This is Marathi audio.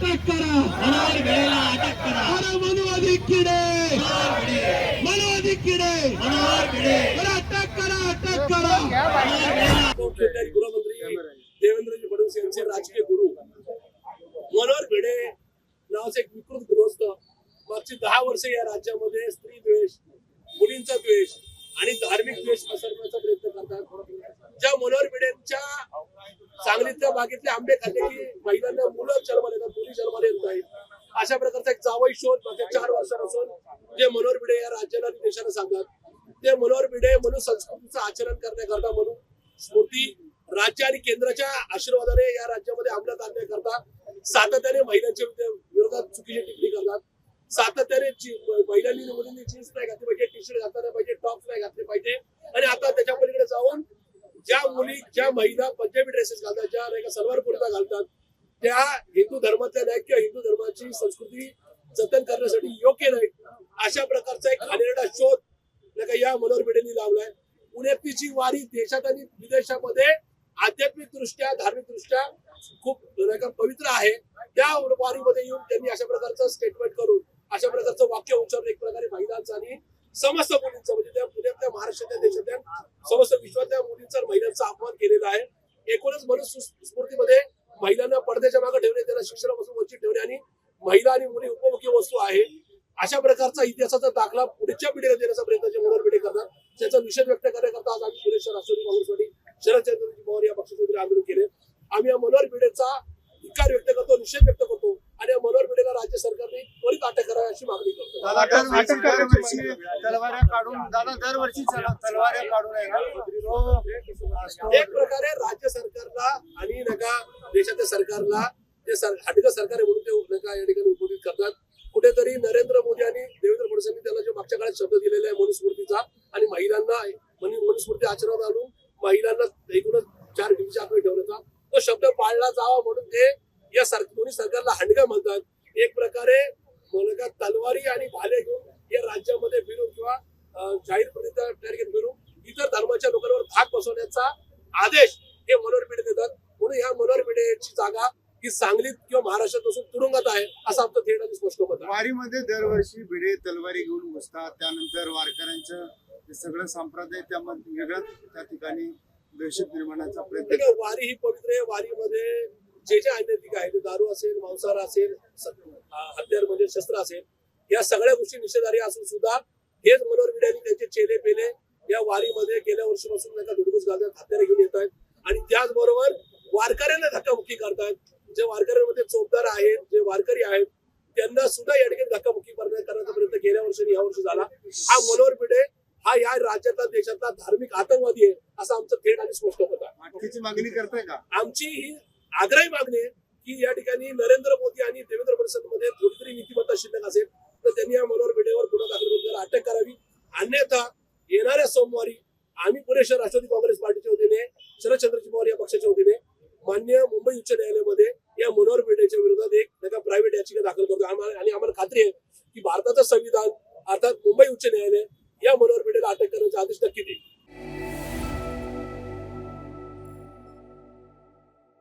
अटक करा. अटक करा. अरे मनुवादी किडे. मनुवादी किडे. अटक करा अटक करा. गृहमंत्री देवेंद्रजी फडणवीस यांचे राजकीय गुरु मनोहर भिडे नावाचे एक विकृत गृहस्थ मागची दहा वर्ष या राज्यामध्ये स्त्री द्वेष मुलींचा द्वेष आणि धार्मिक द्वेष पसरवण्याचा प्रयत्न करतात ज्या मनोहर भिडेंच्या सांगलीतल्या बागेतले आंबे खाल्ले की महिलांना मुलं जन्माला येतात मुली जन्माला येत नाही अशा प्रकारचा एक जावई शोध मागच्या चार वर्षापासून जे मनोहर भिडे या राज्याला आणि देशाला सांगतात. ते मनोहर भिडे म्हणून संस्कृतीचं आचरण करण्याकरता म्हणून स्मृती राज्य आणि केंद्राच्या आशीर्वादाने या राज्यामध्ये अंमलात आणण्याकरता सातत्याने महिलांच्या विरोधात चुकीची टिप्पणी करतात. सातत्याने महिलांनी मुलींनी जीन्स नाही घातली पाहिजे टी शर्ट घातलं पाहिजे टॉप्स नाही घातले पाहिजे. आणि आता त्याच्या पलीकडे जाऊन ज्या मुली ज्या महिला पंजाबी ड्रेसेस घालतात ज्या नाही का सलवार कुर्ता घालतात त्या हिंदू धर्मातल्या नाही किंवा हिंदू धर्माची संस्कृती जतन करण्यासाठी योग्य नाही अशा प्रकारचा एक घाणेरडा शोध नाही का या मनोहर भिडेंनी लावलाय. पुण्यातली जी वारी देशात आणि विदेशामध्ये आध्यात्मिक दृष्ट्या धार्मिक दृष्ट्या खूप नाही का पवित्र आहे. त्या वारीमध्ये येऊन त्यांनी अशा प्रकारचं स्टेटमेंट करून अशा प्रकारचं वाक्य उच्चारून एक प्रकारे महिलांचं आणि समस्त मुलींचं म्हणजे त्या पुण्यातल्या महाराष्ट्रातल्या देशातल्या समस्त विश्वात मुलींचा आणि महिलांचा अपमान केलेला आहे एकूणच महिलांना पडद्याच्या मागे ठेवणे त्यांना शिक्षणापासून वंचित ठेवणे आणि महिला आणि मुली उपमुखी वस्तू आहे. अशा प्रकारचा इतिहासाचा दाखला पुढच्या पिढीला देण्याचा प्रयत्न जे मनोहर पिढी करतात त्याचा निषेध व्यक्त करण्याकरता आज आम्ही पुणे शहर राष्ट्रवादी काँग्रेसवादी शरदचंद्रजी पवार या पक्षाचे आंदोलन केले. आम्ही या मनोहर पिढीचा विकार व्यक्त करतो निषेध व्यक्त भिडेला राज्य सरकारने त्वरित अटक करावी अशी मागणी करतो दादा दरवर्षी दरवर्षी तलवाऱ्या काढून दादा दरवर्षी चला- तलवाऱ्या काढून आहे ना? तो एक प्रकारे राज्य सरकारला आणि नका देशाच्या सरकारला जे सर हाटिका सरकार आहे म्हणून ते नका या ठिकाणी उद्बोधित करतात. कुठेतरी नरेंद्र मोदी आणि देवेंद्र फडणवीस यांनी त्याला जो मागच्या काळात शब्द दिलेला आहे मनुस्मृतीचा आणि महिलांना मनु- मनुस्मृती आचरणात आणून महिलांना एकूणच चार डिग्रीच्या आकडे ठेवण्याचा तो शब्द पाळला जावा म्हणून ते या सर दोन्ही सरकारला हंडगा म्हणतात. एक प्रकारे का तलवारी आणि भाले घेऊन या राज्यामध्ये फिरून किंवा अं, जाहीर टार्गेट फिरून इतर धर्माच्या लोकांवर धाक बसवण्याचा आदेश हे मनोहर भिडे देतात. म्हणून ह्या मनोहर भिडेची जागा ही सांगलीत किंवा महाराष्ट्रात नसून तुरुंगात आहे असं आमचं थेट आणि स्पष्ट आहे. वारीमध्ये दरवर्षी भिडे तलवारी घेऊन बसतात. त्यानंतर वारकऱ्यांचं सगळं संप्रदाय त्यामध्ये वेगळंच त्या ठिकाणी दहशत निर्माणाचा प्रयत्न वारी ही पवित्र आहे. वारीमध्ये जे जे अनैतिक आहे ते दारू असेल मांसाहार असेल हत्यार म्हणजे शस्त्र असेल या सगळ्या गोष्टी निषेधार्ह असून सुद्धा हेच मनोहर भिडे आणि त्यांचे चेले पेले या वारीमध्ये गेल्या वर्षीपासून का धुडगूस घालतात हत्यारे घेऊन येत आहेत आणि त्याचबरोबर वारकऱ्यांना धक्काबुक्की करतात जे वारकऱ्यांमध्ये चोपदार आहेत जे वारकरी आहेत त्यांना सुद्धा या ठिकाणी धक्काबुक्की करण्या- करण्याचा प्रयत्न गेल्या वर्षी या वर्षी झाला. हा मनोहर भिडे हा या राज्यातला देशातला धार्मिक आतंकवादी आहे असं आमचं थेट आणि स्पष्ट मत आहे. मागणी करताय का? आमची ही आग्रही मागणी आहे की या ठिकाणी नरेंद्र मोदी आणि देवेंद्र फडणवीसमध्ये थोडीतरी नीतिमत्ता शिल्लक असेल तर त्यांनी या मनोहर भिडेवर गुन्हा दाखल करून अटक करावी. अन्यथा येणाऱ्या सोमवारी आम्ही पुरेशा राष्ट्रवादी काँग्रेस पार्टीच्या वतीने शरदचंद्रजी पवार या पक्षाच्या वतीने मान्य मुंबई उच्च न्यायालयामध्ये या मनोहर भिडेच्या विरोधात एक नका प्रायव्हेट याचिका दाखल करतो. आम्हाला आणि आम्हाला खात्री आहे की भारताचं संविधान अर्थात मुंबई उच्च न्यायालय या मनोहर भिडेला अटक करण्याचे आदेश नक्की देईल.